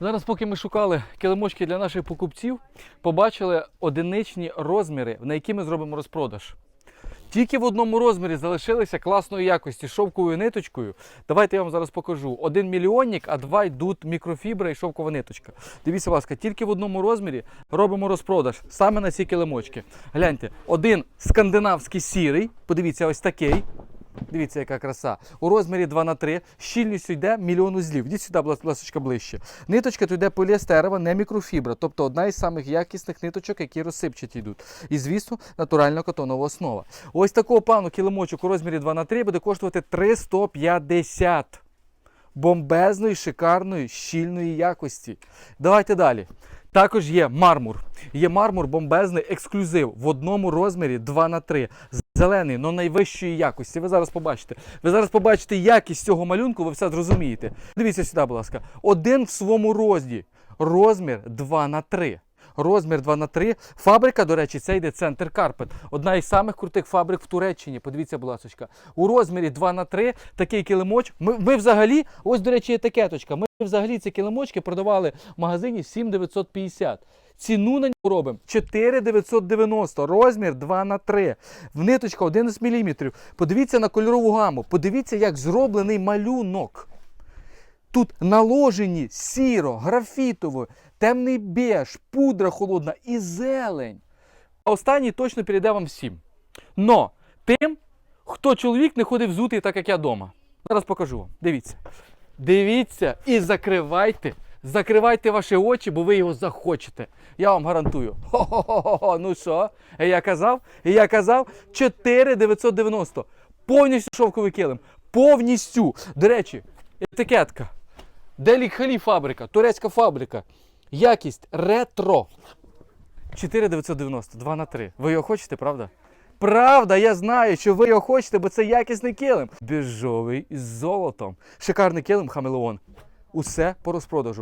Зараз, поки ми шукали килимочки для наших покупців, побачили одиничні розміри, на які ми зробимо розпродаж. Тільки в одному розмірі залишилися класної якості шовковою ниточкою. Давайте я вам зараз покажу. Один мільйонник, а два йдуть мікрофібра і шовкова ниточка. Дивіться, будь ласка, тільки в одному розмірі робимо розпродаж саме на ці килимочки. Гляньте, один скандинавський сірий, подивіться, ось такий. Дивіться, яка краса. У розмірі 2 на 3 щільністю йде мільйон узлів. Йдіть сюди, будь ближче. Ниточка тут йде поліестерова, не мікрофібра, тобто одна із самих якісних ниточок, які розсипчаті йдуть. І, звісно, натуральна котонова основа. Ось такого плану килимочок у розмірі 2 на 3 буде коштувати 350 бомбезної, шикарної, щільної якості. Давайте далі. Також є мармур. Є мармур бомбезний ексклюзив в одному розмірі 2 на 3 Зелений, але найвищої якості. Ви зараз побачите. Ви зараз побачите якість цього малюнку, ви все зрозумієте. Дивіться сюди, будь ласка. Один в своєму розді. Розмір 2 на 3 Розмір 2 на 3 Фабрика, до речі, це йде центр Карпет. Одна із самих крутих фабрик в Туреччині. Подивіться, будь ласка. У розмірі 2 на 3 такий килимоч. Ми, ми взагалі, ось, до речі, етикеточка. Ми взагалі ці килимочки продавали в магазині 7950. Ціну на нього робимо 4990, розмір 2 на 3 в ниточка 11 мм. Подивіться на кольорову гаму, подивіться, як зроблений малюнок. Тут наложені сіро, графітово, темний беж, пудра холодна і зелень. А останній точно перейде вам всім. Но тим, хто чоловік не ходив взутий, так як я вдома. Зараз покажу вам. Дивіться. Дивіться і закривайте. Закривайте ваші очі, бо ви його захочете. Я вам гарантую. Хо-хо-хо-хо, ну що? Я казав, я казав 4990. Повністю шовковий килим. Повністю. До речі, етикетка. Делік фабрика, турецька фабрика. Якість ретро. 4990, 2 на 3. Ви його хочете, правда? Правда, я знаю, що ви його хочете, бо це якісний килим. Біжовий із золотом. Шикарний килим Хамелеон. Усе по розпродажу.